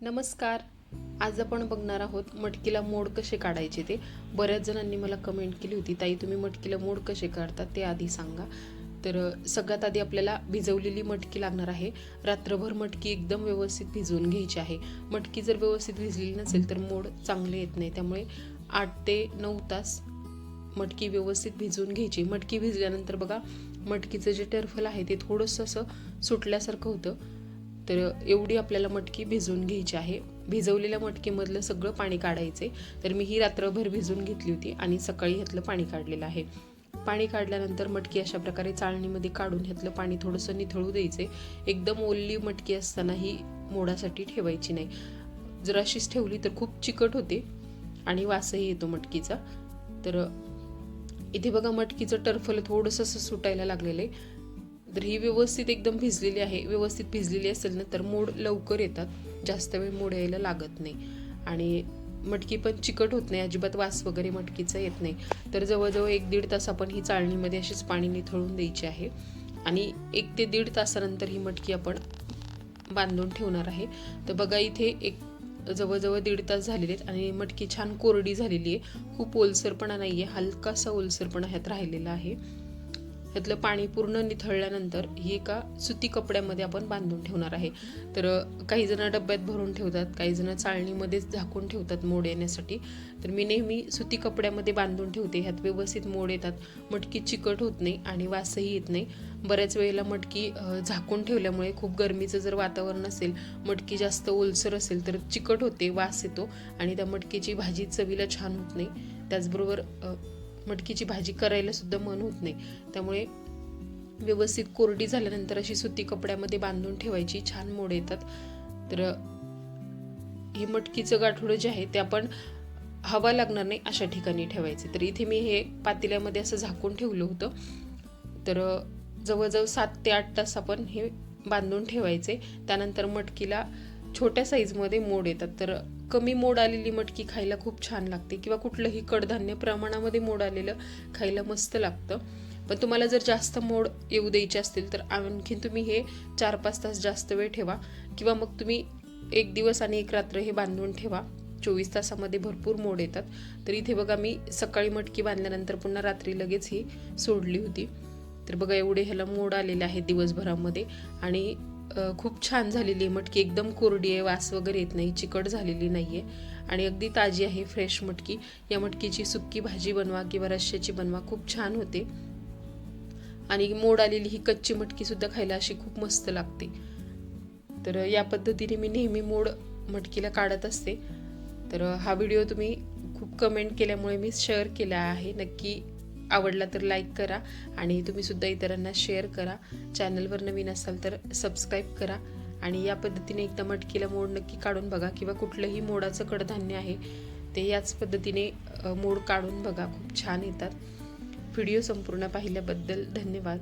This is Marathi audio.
नमस्कार. आज आपण बघणार आहोत मटकीला मोड कसे काढायचे ते. बऱ्याच जणांनी मला कमेंट केली होती. ताई तुम्ही मटकीला मोड कसे काढता ते आधी सांगा. तर सगळ्यात आधी आपल्याला भिजवलेली मटकी लागणार आहे. रात्रभर मटकी एकदम व्यवस्थित भिजवून घ्यायची आहे. मटकी जर व्यवस्थित भिजलेली नसेल तर मोड चांगले येत नाही. त्यामुळे आठ ते नऊ तास मटकी व्यवस्थित भिजवून घ्यायची. मटकी भिजल्यानंतर बघा मटकीचं जे टर्फल आहे ते थोडंसं असं सुटल्यासारखं होतं. तर एवढी आपल्याला मटकी भिजवून घ्यायची आहे. भिजवलेल्या मटकीमधलं सगळं पाणी काढायचे तर मी ही रात्रभर भिजवून घेतली होती आणि सकाळी ह्यातलं पाणी काढलेलं आहे. पाणी काढल्यानंतर मटकी अशा प्रकारे चाळणीमध्ये काढून ह्यातलं पाणी थोडंसं निथळू द्यायचे एकदम ओल्ली मटकी असताना ही मोडासाठी ठेवायची नाही. जर अशीच ठेवली तर खूप चिकट होते आणि वासही येतो मटकीचा. तर इथे बघा मटकीचं टर्फल थोडंसं असं सुटायला लागलेलं आहे. तर ही व्यवस्थित एकदम भिजलेली आहे. व्यवस्थित भिजलेली असेल ना तर मोड लवकर येतात. जास्त वेळ मोड यायला लागत नाही. आणि मटकी पण चिकट होत नाही. अजिबात वास वगैरे मटकीचा येत नाही. तर जवळजवळ एक दीड तास आपण ही चाळणीमध्ये अशीच पाणी निथळून द्यायची आहे. आणि एक ते दीड तासानंतर ही मटकी आपण बांधून ठेवणार आहे. तर बघा इथे एक जवळजवळ दीड तास झालेले आहेत आणि मटकी छान कोरडी झालेली आहे. खूप ओलसरपणा नाही आहे हलकासा ओलसरपणा ह्यात राहिलेला आहे. त्यातलं पाणी पूर्ण निथळल्यानंतर ही एका सुती कपड्यामध्ये आपण बांधून ठेवणार आहे. तर काही जण डब्यात भरून ठेवतात काही जण चाळणीमध्येच झाकून ठेवतात मोड येण्यासाठी. तर मी नेहमी सुती कपड्यामध्ये बांधून ठेवते. ह्यात व्यवस्थित मोड येतात. मटकी चिकट होत नाही आणि वासही येत नाही. बऱ्याच वेळेला मटकी झाकून ठेवल्यामुळे खूप गरमीचं जर वातावरण असेल मटकी जास्त ओलसर असेल तर चिकट होते वास येतो आणि त्या मटकीची भाजी चवीला छान होत नाही. त्याचबरोबर मटकीची भाजी करायला सुद्धा मन होत नाही. त्यामुळे व्यवस्थित कोरडी झाल्यानंतर अशी सुती कपड्यामध्ये बांधून ठेवायची छान मोड येतात. तर हे मटकीचं गाठोडं जे आहे ते आपण हवा लागणार नाही अशा ठिकाणी ठेवायचे. तर इथे मी हे पातेल्यामध्ये असं झाकून ठेवलं होतं. तर जवळजवळ सात ते आठ तास आपण हे बांधून ठेवायचे. त्यानंतर मटकीला छोट्या साईजमध्ये मोड येतात. तर कमी मोड आलेली मटकी खायला खूप छान लागते किंवा कुठलंही कडधान्य प्रमाणामध्ये मोड आलेलं खायला मस्त लागतं. पण तुम्हाला जर जास्त मोड येऊ द्यायचे असतील तर आणखीन तुम्ही हे चार पाच तास जास्त वेळ ठेवा किंवा मग तुम्ही एक दिवस आणि एक रात्र हे बांधून ठेवा. चोवीस तासामध्ये भरपूर मोड येतात. तर इथे बघा मी सकाळी मटकी बांधल्यानंतर पुन्हा रात्री लगेच ही सोडली होती. तर बघा एवढे ह्याला मोड आलेले आहेत दिवसभरामध्ये आणि खूप छान झालेली आहे. मटकी एकदम कोरडी आहे वास वगैरे येत नाही चिकट झालेली नाही आहे आणि अगदी ताजी आहे फ्रेश मटकी. या मटकीची सुक्की भाजी बनवा किंवा रश्श्याची बनवा खूप छान होते. आणि मोड आलेली ही कच्ची मटकीसुद्धा खायला अशी खूप मस्त लागते. तर या पद्धतीने मी नेहमी मोड मटकीला काढत असते. तर हा व्हिडिओ तुम्ही खूप कमेंट केल्यामुळे मी शेअर केला आहे. नक्की आवडला तर लाईक करा आणि तुम्हीसुद्धा इतरांना शेअर करा. चॅनलवर नवीन असाल तर सबस्क्राईब करा आणि या पद्धतीने एकदा मटकीला मोड नक्की काढून बघा किंवा कुठलंही मोडाचं कडधान्य आहे ते याच पद्धतीने मोड काढून बघा. खूप छान येतात. व्हिडिओ संपूर्ण पाहिल्याबद्दल धन्यवाद.